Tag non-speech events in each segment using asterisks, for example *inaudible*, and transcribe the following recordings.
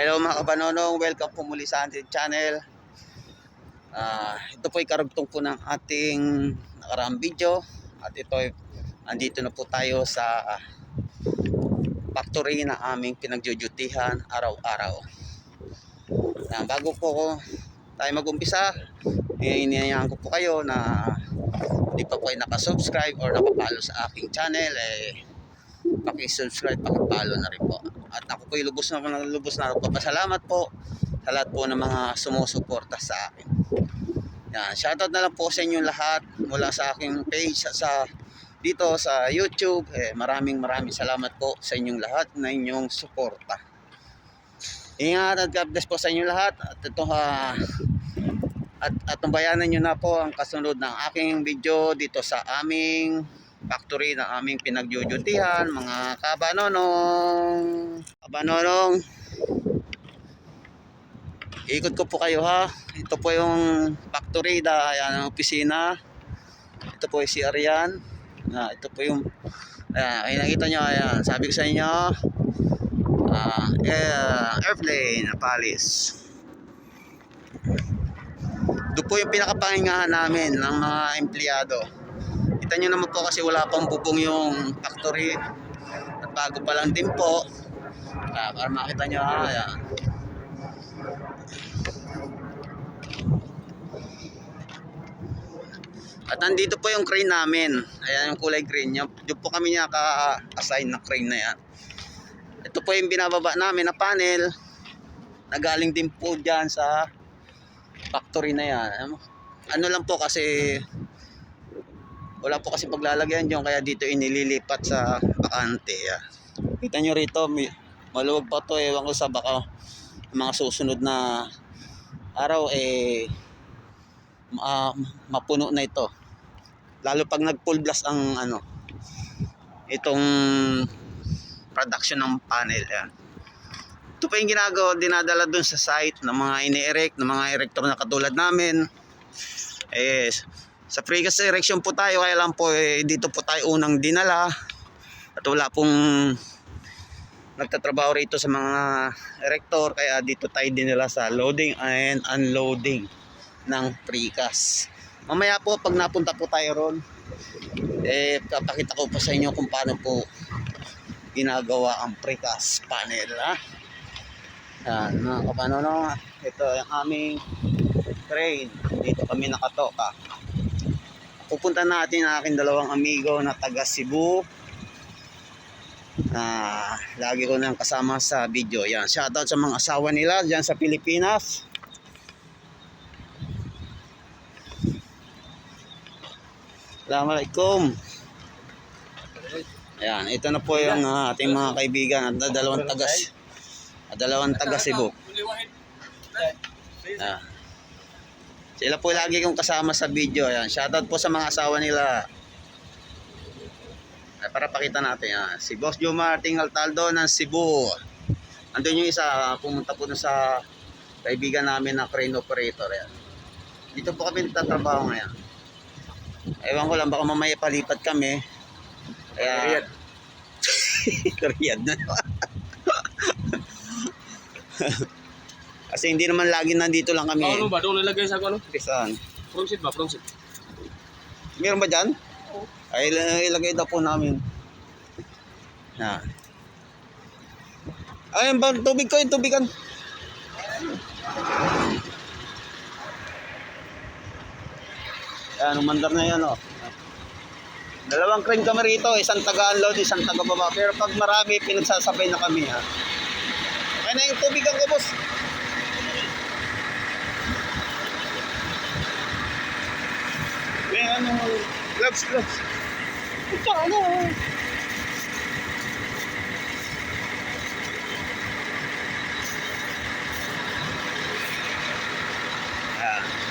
Hello mga kabanonong, welcome po muli sa ating channel. Ah, ito po ay karugtong po ng ating nakaraang video at ito ay andito na po tayo sa factory na aming pinagjujutihan araw-araw. Ah, bago po tayo mag-umpisa, eh, iniyayahan ko po kayo na hindi pa po ay nakasubscribe or nakapalo sa aking channel eh paki-subscribe, paki-follow na rin po. At ako po lubos na lubos na papasalamat po sa lahat po ng mga sumusuporta sa akin. Yan, shoutout na lang po sa inyong lahat mula sa aking page sa, sa dito sa YouTube. Eh, maraming maraming salamat po sa inyong lahat na inyong suporta. Ingat at God bless po sa inyong lahat. At ito ha, at, at bayanan nyo na po ang kasunod ng aking video dito sa aming factory ng aming pinagjujutihan, mga kabanonong. Kabanonong, ikot ko po kayo ha. Ito po yung factory, da, yan ang opisina. Ito po yung si Arian. Ah, ito po yung, ayan, ay nakita nyo, ayan, sabi ko sa inyo, ah, eh, airplane, Palis. Doon po yung pinakapangingahan namin ng mga empleyado. Kita nyo naman po kasi wala pang bubong yung factory. At bago pa lang din po. Ah, para makita nyo ha. Ayan. At nandito po yung crane namin. Ayan yung kulay green. Yung, yung po kami niya ka-assign na crane na yan. Ito po yung binababa namin na panel. Nagaling din po dyan sa factory na yan. Ano lang po kasi wala po kasi paglalagyan dyan kaya dito inililipat sa bakante. Yan. Kita nyo rito, maluwag pa to ewan ko sa baka mga susunod na araw eh ma- mapuno na ito. Lalo pag nag full blast ang ano itong production ng panel yan. Ito pa yung ginagawa, dinadala dun sa site ng mga ini-erect, ng mga erector na katulad namin. Eh, sa precast erection po tayo, kaya lang po eh, dito po tayo unang dinala. At wala pong nagtatrabaho rito sa mga erector, kaya dito tayo dinala sa loading and unloading ng precast. Mamaya po, pag napunta po tayo ron, eh, papakita ko po sa inyo kung paano po ginagawa ang precast panel, ha? Yan, mga kapanono, ito yung aming train. Dito kami nakatoka. Pupunta natin ang aking dalawang amigo na taga Cebu. Na lagi ko nang kasama sa video. Yan, shoutout sa mga asawa nila diyan sa Pilipinas. Assalamualaikum. Ayan, ito na po yung ah, ating mga kaibigan at dalawang taga at dalawang taga Cebu. Ah. Sila po lagi kong kasama sa video. Ayan. Shoutout po sa mga asawa nila. Ay, para pakita natin. Ayan. Si Boss Joe Marting Altaldo ng Cebu. Andun yung isa. Pumunta po sa kaibigan namin na crane operator. Ayan. Dito po kami nagtatrabaho ngayon. Ewan ko lang, baka mamaya palipat kami. Kaya... Riyadh *laughs* na. *laughs* Kasi hindi naman lagi nandito lang kami. Ano ba? Doon nilagay sa ano? Saan? Front seat ba? Front seat. Meron ba dyan? Ay, il- ilagay daw po namin. Na. Ayun ba, tubig ko yung tubigan. Ayan, umandar na yan, oh. Dalawang crane kami rito, isang taga-unload, isang taga-baba. Pero pag marami, pinagsasabay na kami, ha. Kaya na yung tubigan ko, boss. May ano, gloves, gloves. Ito, ano?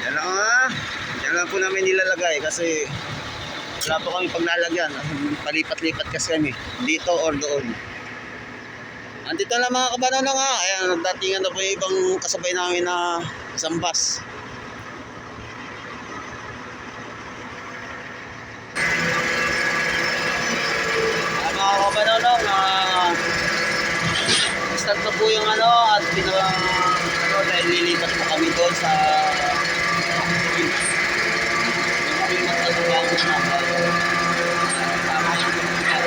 Yan lang ha. Yan lang po namin nilalagay kasi wala po kami paglalagyan. *laughs* Palipat-lipat kasi kami. Dito or doon. Andito na mga kabanano nga. Ayan, nagdatingan na po yung ibang kasabay namin na isang bus. Ano kabanano, uh, start na po yung ano at pinaka ano dahil lilipat po kami doon sa yung kami magkagawa ko na tama yung pinag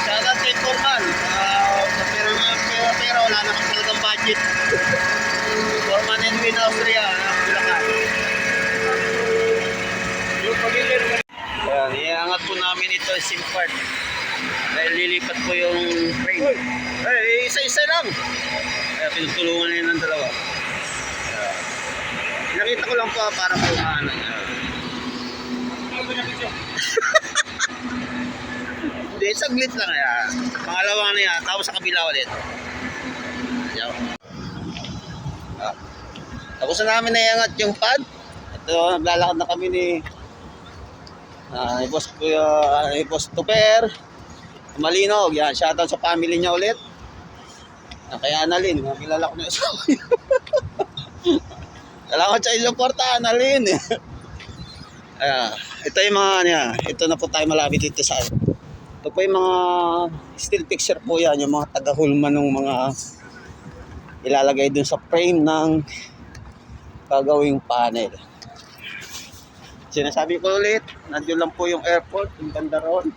Shoutout kay Foreman. Uh, pero, pero, pero wala na kang talagang budget. Foreman and Win Austria. ah, Bulacan. Ayan, iangat po namin ito yung SIM card. Dahil lilipat po yung frame. Eh, isa-isa lang. Kaya pinagtulungan na yun ng dalawa. Ayan. Nakita ko lang po para po maano. ayan. Hindi, saglit lang yan. Pangalawa na yan, tapos sa kabila ulit. Yan. Ah. Tapos na namin naiangat yung pad. Ito, naglalakad na kami ni uh, boss uh, boss Tuper. Malinog, yan. Shoutout sa family niya ulit. Ah, kaya Annalyn, kilala ko na yung asawa niya. *laughs* Salamat sa inyong porta, Annalyn. *laughs* Ayan. Ito yung mga, ano yan. Ito na po tayo malapit dito sa ito po yung mga still picture po yan, yung mga tagahulma ng mga ilalagay dun sa frame ng gagawing panel. Sinasabi ko ulit, nandiyon lang po yung airport, yung banda roon.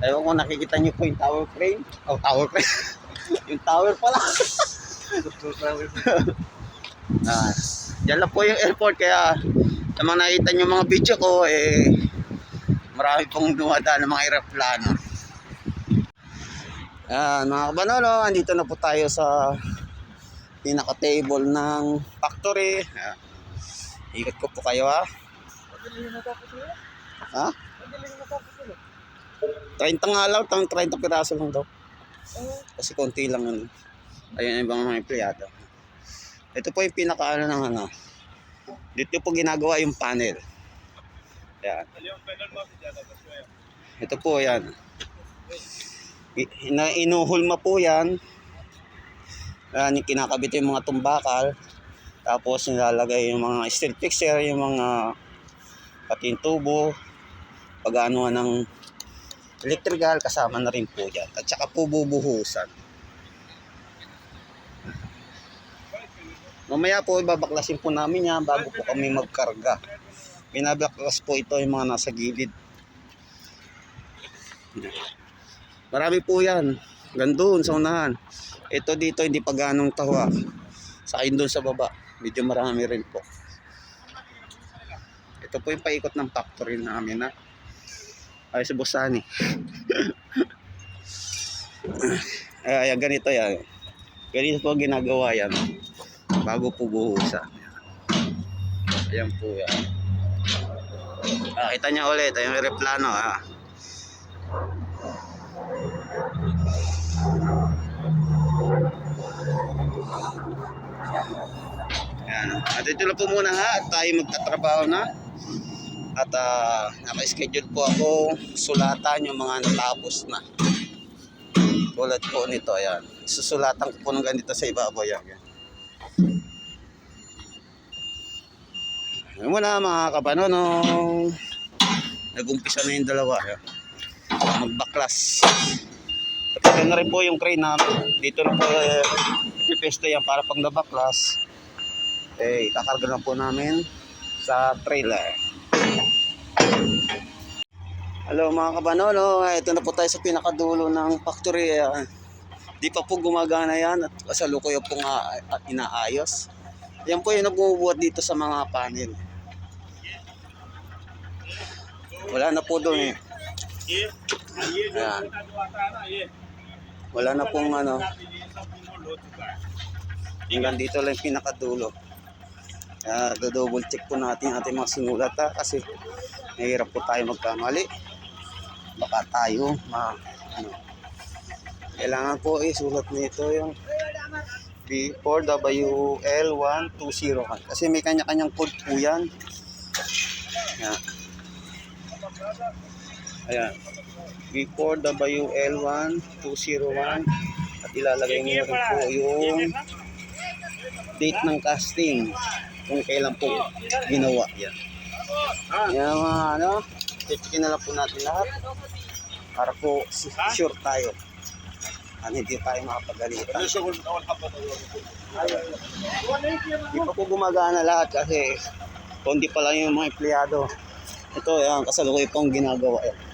Ewan ko nakikita niyo po yung tower crane. Oh, tower crane. *laughs* yung tower pala. *laughs* ah, dyan lang po yung airport kaya sa mga nakita niyo mga video ko eh marami pong dumadaan ng mga aeroplano. Ayan, mga kabanolo, andito na po tayo sa pinaka-table ng factory. Ayan. Ikot ko po kayo ha. Ha? 30 nga lang, tang 30 piraso lang daw. Kasi konti lang ano. Ayun yung ibang mga empleyado. Ito po yung pinaka ano ng ano. Dito po ginagawa yung panel. Yan. Ito po yan. Inuhulma po yan. Yan, yung kinakabit yung mga tumbakal. Tapos nilalagay yung mga steel fixture, yung mga pati yung tubo. Pag-ano ng electrical, kasama na rin po dyan. At saka po bubuhusan. Mamaya po ibabaklasin po namin yan bago po kami magkarga. Binabaklas po ito yung mga nasa gilid. Marami po yan. Gandun sa unahan. Ito dito hindi pa ganong tawa. Sa akin doon sa baba. Medyo marami rin po. Ito po yung paikot ng factory namin na. Ay sa Busani. *laughs* Ay, ayan, ganito yan. Ganito po ginagawa yan. Bago po buhusan. Ayan po yan. Ah, kita niya ulit, yung aeroplano ah. Yan. At ito lang po muna ha, at tayo magtatrabaho na. At ah, naka-schedule po ako sulatan yung mga natapos na. Tulad po nito, ayan. Susulatan ko po ng ganito sa ibabaw yan. Ayan mo na mga kapanonong. Nag-umpisa na yung dalawa. Ayan. Magbaklas. Ito na rin po yung crane namin. Dito na po eh, ipipesto yan para pag nabaklas. Eh, kakarga na po namin sa trailer. Hello mga kabanolo, ito na po tayo sa pinakadulo ng factory. Ayan. Di pa po gumagana yan at kasalukuyan po nga at inaayos. Yan po yung nagbubuhat dito sa mga panel. Wala na po doon eh. Ayan. Wala na pong ano. Hanggang dito lang pinakadulo. Kaya double check po natin ating mga sinulat ha, kasi mahirap po tayo magkamali. Baka tayo ma ano. Kailangan po isulat nito yung B4WL120 kasi may kanya-kanyang code po yan. Yan. Ayan. Before WL1 201 at ilalagay niyo rin po yung date ng casting kung kailan po ginawa yan. Yan mga ano, tipikin na lang po natin lahat para po sure tayo. Ano, hindi tayo makapagalitan. Hindi pa po gumagana lahat kasi kundi pa lang yung mga empleyado. Ito, yan, kasalukuy pong ginagawa yan.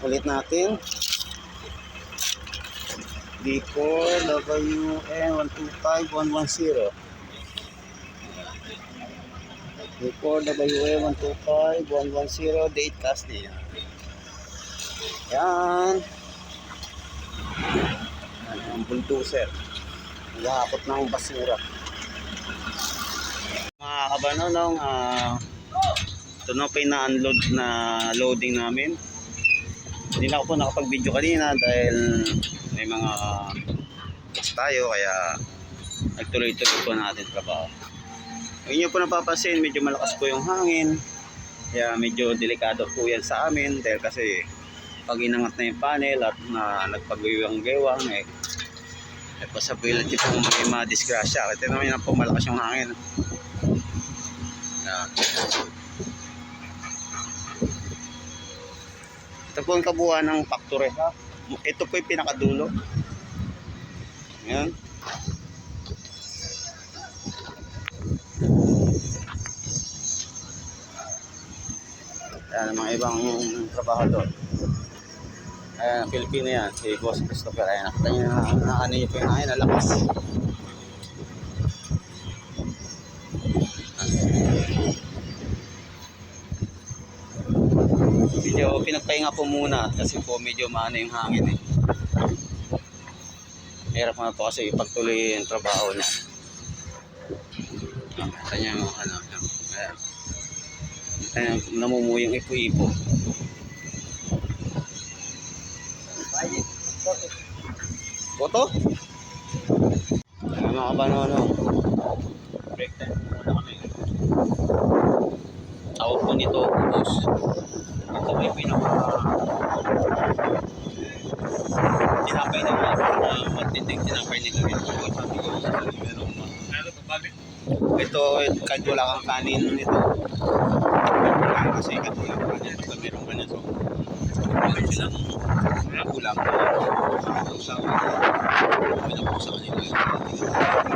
Ulit natin. D4 WN 125110. D4 WN 125110 date cast niya. Yan. Yan ang bulldozer. Naghahakot ng basura. Mga kabanonong, ah ito na po yung na-unload na loading namin. Hindi na ako po nakapag-video kanina dahil may mga tayo kaya nagtuloy-tuloy po natin trabaho. Kung inyo po napapansin, medyo malakas po yung hangin. Kaya medyo delikado po yan sa amin dahil kasi pag inangat na yung panel at na nagpagwiwang-gewang eh may possibility pong may mga disgrasya. Ito naman yan po malakas yung hangin. Yan. Ito po ang kabuuan ng factory. Ito po yung pinakadulo. Yan. Yan ang mga ibang trabahador. Ayan, Pilipino yan. Si Boss Christopher. Ayan, nakita niyo na, ano yung hangin, nalakas. Medyo pinagpahinga po muna kasi po medyo maano yung hangin eh. Hirap na po kasi ipagtuloy yung trabaho niya. Ah, Kanya mo ano. Ayan. Ayan, namumuyong ipo-ipo. Boto? Ayan mga kabanono. Break time muna kami. Tawag po nito, ubos. Ito may pinaka tinapay na mga uh, matinding tinapay nila rin po. Sabi ko, sabi meron pa. Ito, kahit wala kang kanin nito. Kasi ito yung kanin. Basta meron ka na so. Meron silang ulam. Sa pinapo sa kanila. Tayo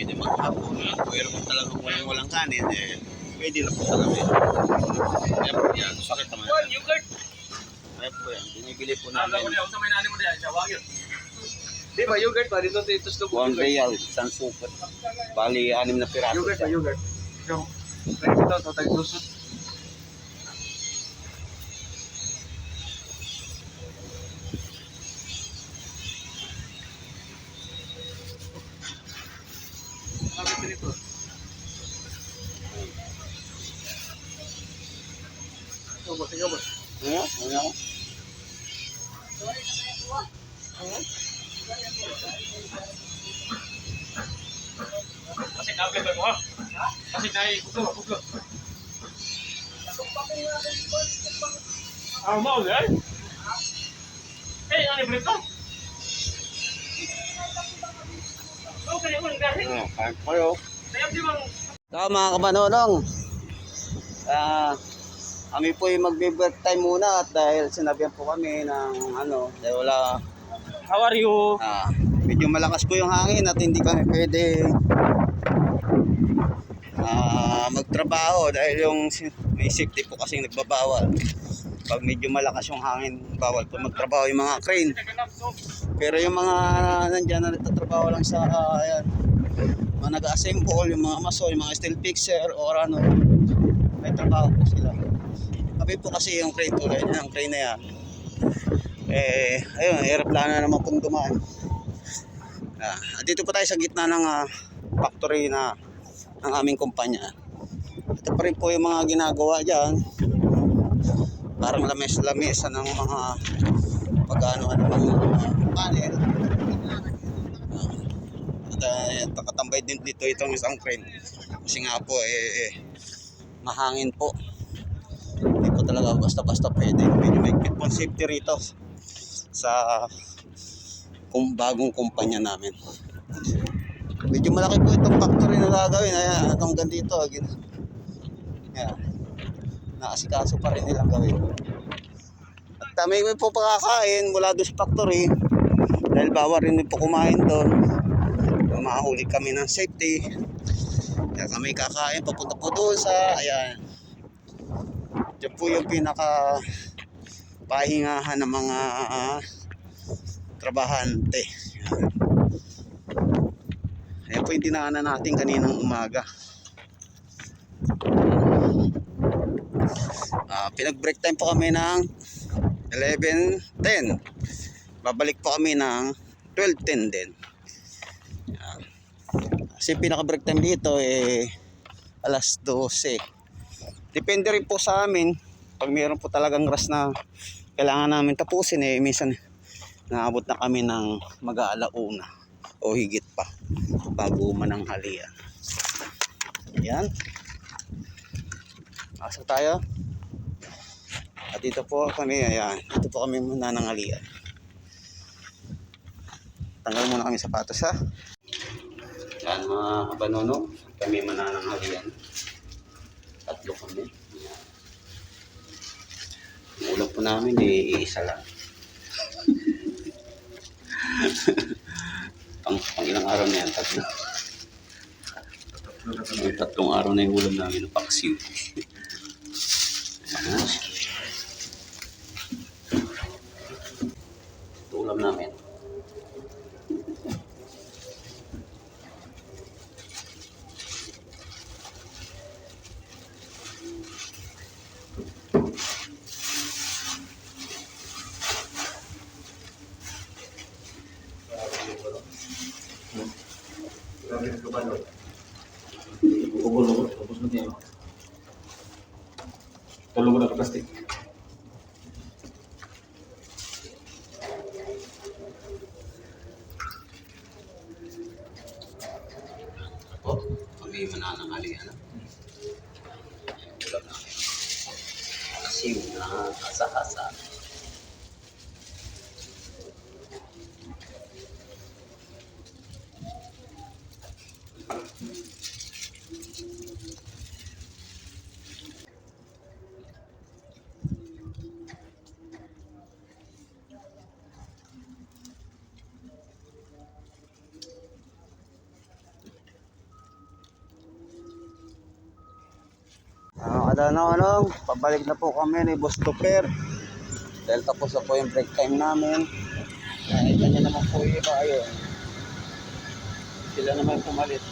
pwede maghapon. Pero kung talagang walang walang kanin, eh, pwede na po talaga. Kaya po yan, sakit naman. Yogurt. Kaya po yan, binibili po Alam namin. mo niya, sa may nani mo niya, siya. Di ba, yogurt ba? Dito dito sa One real, isang super. Bali, anim na piraso. Yogurt siya. yogurt. Like ito, ito, tag-lusot. So mga kabanonong, ah, kami po yung magbe-break time muna at dahil sinabihan po kami ng ano, dahil wala, How are you? ah, medyo malakas po yung hangin at hindi kami pwede ah, magtrabaho dahil yung may safety po kasing nagbabawal. Pag medyo malakas yung hangin, bawal po magtrabaho yung mga crane. Pero yung mga nandyan na nagtatrabaho lang sa, ah, ayan, mga nag-assemble, yung mga maso, yung mga steel fixer, or ano, may trabaho po sila. Kami po kasi yung crane tulad ng crane na yan. Eh, ayun, aeroplano na naman pong dumaan. Ah, dito po tayo sa gitna ng ah, factory na ng aming kumpanya. Ito pa rin po yung mga ginagawa dyan. Parang lames-lamesa ng mga pag-ano ano ng mga panel. Ah, uh, nakatambay din dito itong isang crane. Kasi nga po, eh, eh mahangin po. Hindi po talaga basta-basta pwede. Medyo may po safety rito sa kung bagong kumpanya namin. Medyo malaki po itong factory na gagawin. Ayan, itong ganito. Ayan. Naasikaso pa rin nilang gawin. At uh, may may po pakakain mula doon sa factory. Dahil bawal rin po kumain doon. Mahuli kami ng safety. Kaya kami kakain papunta po doon sa ayan. Diyan po yung pinaka pahingahan ng mga ah, trabahante. Ayan. Po yung dinaanan natin kaninang umaga. Ah, pinag-break time po kami ng 11.10. Babalik po kami ng 12.10 din. Kasi pinaka-break time dito eh alas 12. Depende rin po sa amin. Pag mayroon po talagang rush na kailangan namin tapusin eh minsan naabot na kami ng mag-aalauna o higit pa bago mananghalian. Ayan. Pasok tayo. At dito po kami, ayan. Dito po kami muna ng alian. Tanggal muna kami sapatos ha. Yan mga kabanono. Kami manananghalian. Tatlo kami. Yan. Ang ulam po namin eh, iisa lang. *laughs* pang, pang ilang araw na yan, tatlo. Yung tatlong araw na yung ulam namin paksiw. Ayan. Ito ulam namin. Ubol-ubol. Tapos mo niya. Tulog na plastic. Ito, kami mananangalian. Ulam namin. Asim na asa-asa. Kada na ano, pabalik na po kami ni Boss Tupper. Dahil tapos na po yung break time namin. Nakita niya naman po yung iba, ayun. Sila naman pumalit.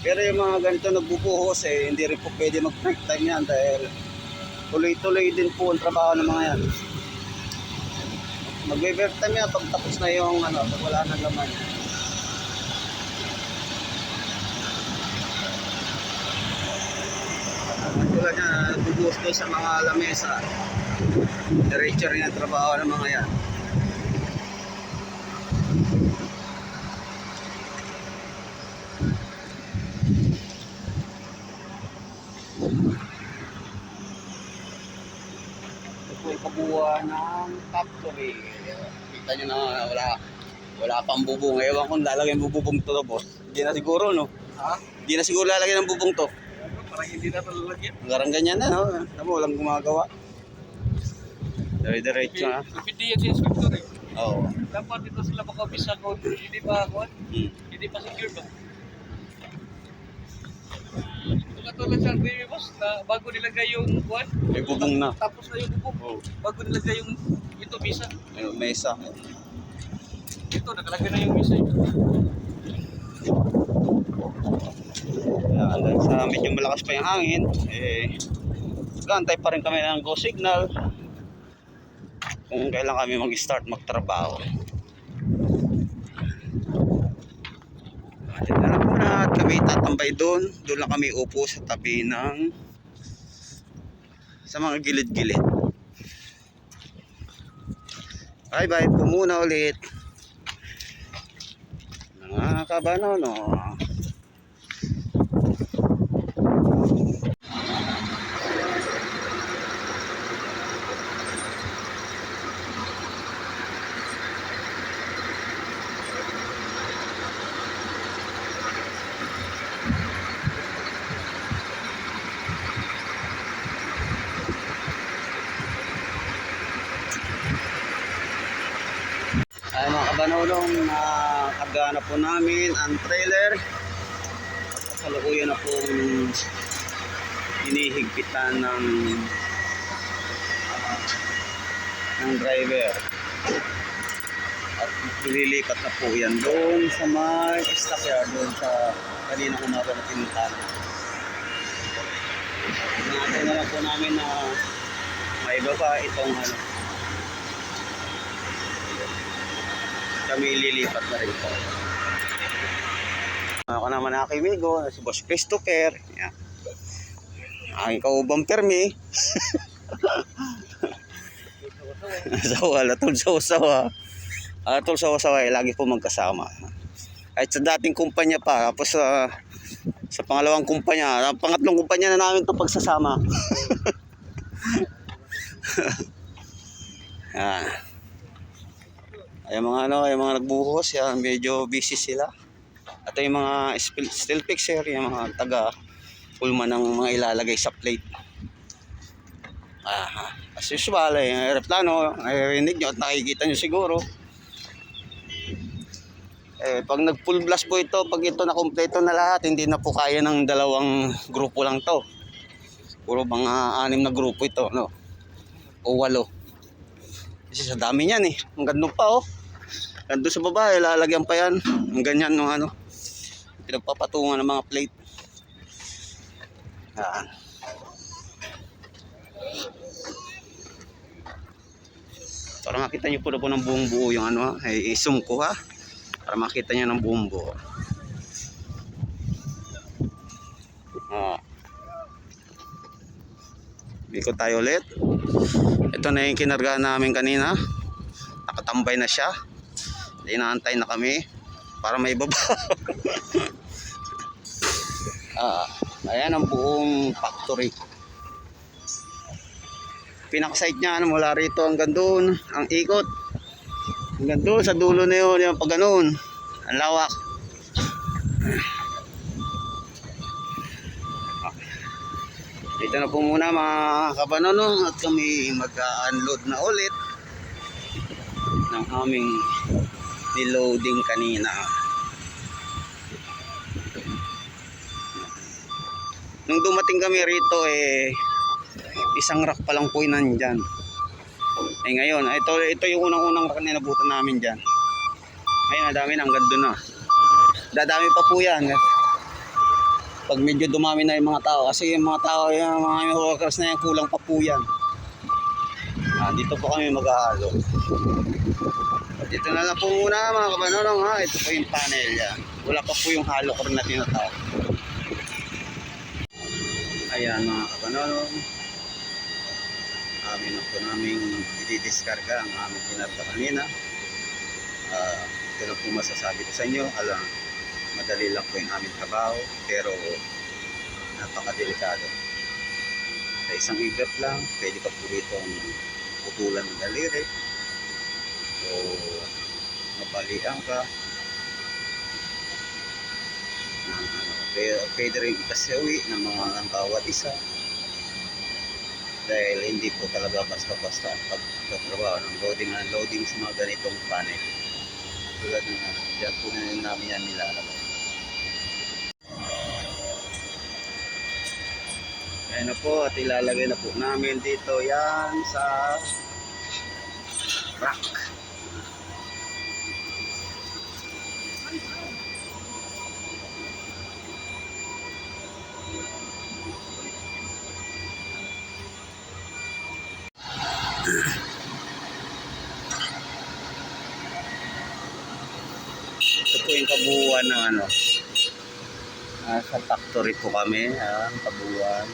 Pero yung mga ganito nagbubuhos eh, hindi rin po pwede mag-break time yan dahil tuloy-tuloy din po ang trabaho ng mga yan. Magbe-break time yan pag tapos na yung ano, pag wala na laman. Tulad niya, nagbubuhos doon sa mga lamesa. Diretso rin ang trabaho ng mga yan. Ito po kabuuan ng factory. Kita nyo na wala wala pang bubong. Ewan kung lalagyan bubong to, boss. Hindi na siguro, no? Ha? Hindi na siguro lalagyan ng bubong to. Parang hindi na talalagyan. Hanggang ganyan na, no? Tama, walang gumagawa. Dire-diretso na. Hindi yan si inspector eh. Oo. Dapat dito sila makabisa kung hindi pa ako. Hmm. Hindi pa secure ba? Katulad sa baby boss na bago nilagay yung kuwan. May bubong na. Tapos na yung bubong. Oo. Bago nilagay yung ito misa. May mesa. Ito nakalagay na yung misa. Ayan, dahil sa medyo malakas pa yung hangin, eh, gantay pa rin kami ng go signal kung kailan kami mag-start magtrabaho. Atin na kami tatambay doon. Doon lang kami upo sa tabi ng sa mga gilid-gilid. Bye bye po muna ulit. Mga kabanono. Ay mga kabanulong, uh, na po namin ang trailer. Kasalukuyan na pong hinihigpitan ng ah, ng driver. At ililipat na po yan doon sa may stockyard, doon sa kanina umaga na pinuntahan. Inaantay na lang po namin na may baba itong ano, kami lilipat na rin po. Ako naman ang aking amigo, si Boss Christopher. Yan. Aking kaubang permi. *laughs* sawa, latol sa usawa. Latol sa usawa, eh, lagi po magkasama. Kahit sa dating kumpanya pa, tapos sa sa pangalawang kumpanya, ang pangatlong kumpanya na namin ito pagsasama. Yan. *laughs* Ay mga ano, ay mga nagbuhos, yan, medyo busy sila. At yung mga still picture, yung mga taga pulma ng mga ilalagay sa plate. Ah, as usual, eh, yung aeroplano, naririnig nyo at nakikita nyo siguro. Eh, pag nag full blast po ito, pag ito na kompleto na lahat, hindi na po kaya ng dalawang grupo lang to. Puro mga anim na grupo ito, no? O walo. Kasi sa dami niyan eh. Ang ganda pa oh. Ganda sa baba, eh, lalagyan pa yan. Ang ganyan ng ano. Pinagpapatungan ng mga plate. Yan. Para makita nyo po na po ng buong buo yung ano. Ay, isum ko ha. Para makita nyo ng buong buo. Ikot tayo ulit. Ito na yung kinarga namin kanina. Nakatambay na siya. Inaantay na kami para may baba. *laughs* ah, ayan ang buong factory. Pinaka-site niya ano, mula rito hanggang doon, ang ikot. Hanggang doon sa dulo na yun, yung pag ganun. Ang lawak. Dito na po muna mga kabanono at kami mag-unload na ulit ng aming niloading kanina. Nung dumating kami rito eh isang rack pa lang po nandyan. Eh ngayon, ito, ito yung unang-unang rack na nabutan namin dyan. Ngayon, nadami na hanggang na. Dadami pa po yan. Pag medyo dumami na yung mga tao. Kasi yung mga tao, yung mga workers na yan, kulang pa po yan. Ah, dito po kami mag-aalo. Dito na lang po muna mga kabanonong ha. Ito po yung panel yan. Wala pa po yung halo ko na tinatawag. Ayan mga kabanonong. Amin na po namin i-discarga ang aming pinarta kanina. Ah, ito lang po masasabi ko sa inyo. Alam, madali lang po yung aming trabaho. Pero napakadelikado. Sa isang igat lang, pwede ka po rito putulan ng daliri o mabalian ka. Ng ano, pwede, rin ikasawi ng mga ang bawat isa. Dahil hindi po talaga basta-basta pagtatrabaho ng loading and unloading sa mga ganitong panel. Tulad ng ano, dyan po na namin yan nilalagay. Ayan na po at ilalagay na po namin dito yan sa rack. Ito po yung kabuuan ng ano. Ah, sa factory po kami, ah, kabuuan,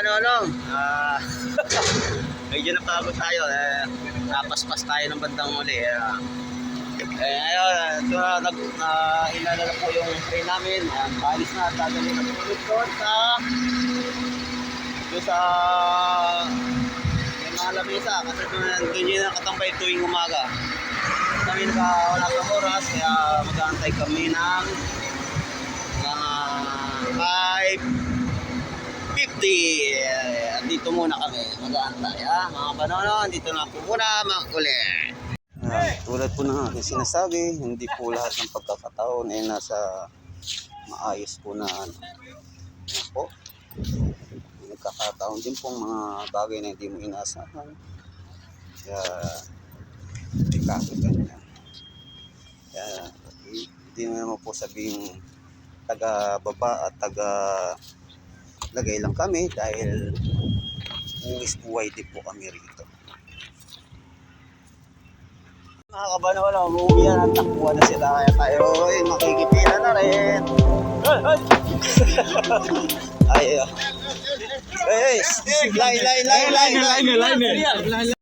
paikot. Manolo, ah, *laughs* medyo napagod tayo. Eh, napaspas tayo ng bandang muli. Eh, eh ayun, ito na, nag, na, inalala po yung train namin. Ayan, paalis na, dadali na po ulit doon sa, doon sa, may mga lamesa. Kasi doon, doon yun nakatambay tuwing umaga. Kami naka, wala sa oras, kaya mag-aantay kami ng mga 5 50. Andito muna kami, mag-aantay ha. Mga banono, andito na po muna, mga uli. Ah, tulad po ng aking sinasabi, hindi po lahat ng pagkakataon ay nasa maayos po na ano. Po. Nagkakataon din pong mga bagay na hindi mo inaasahan. Kaya, hindi kaso ganyan. Kaya, hindi mo naman po sabihin taga baba at taga lagay lang kami dahil uwis buhay din po kami rito. Mga kabano wala, umuwi na ng takbuhan na sila kaya tayo ay makikipila na rin. Ay, ay, ay, line, line, line, line, line, line, line,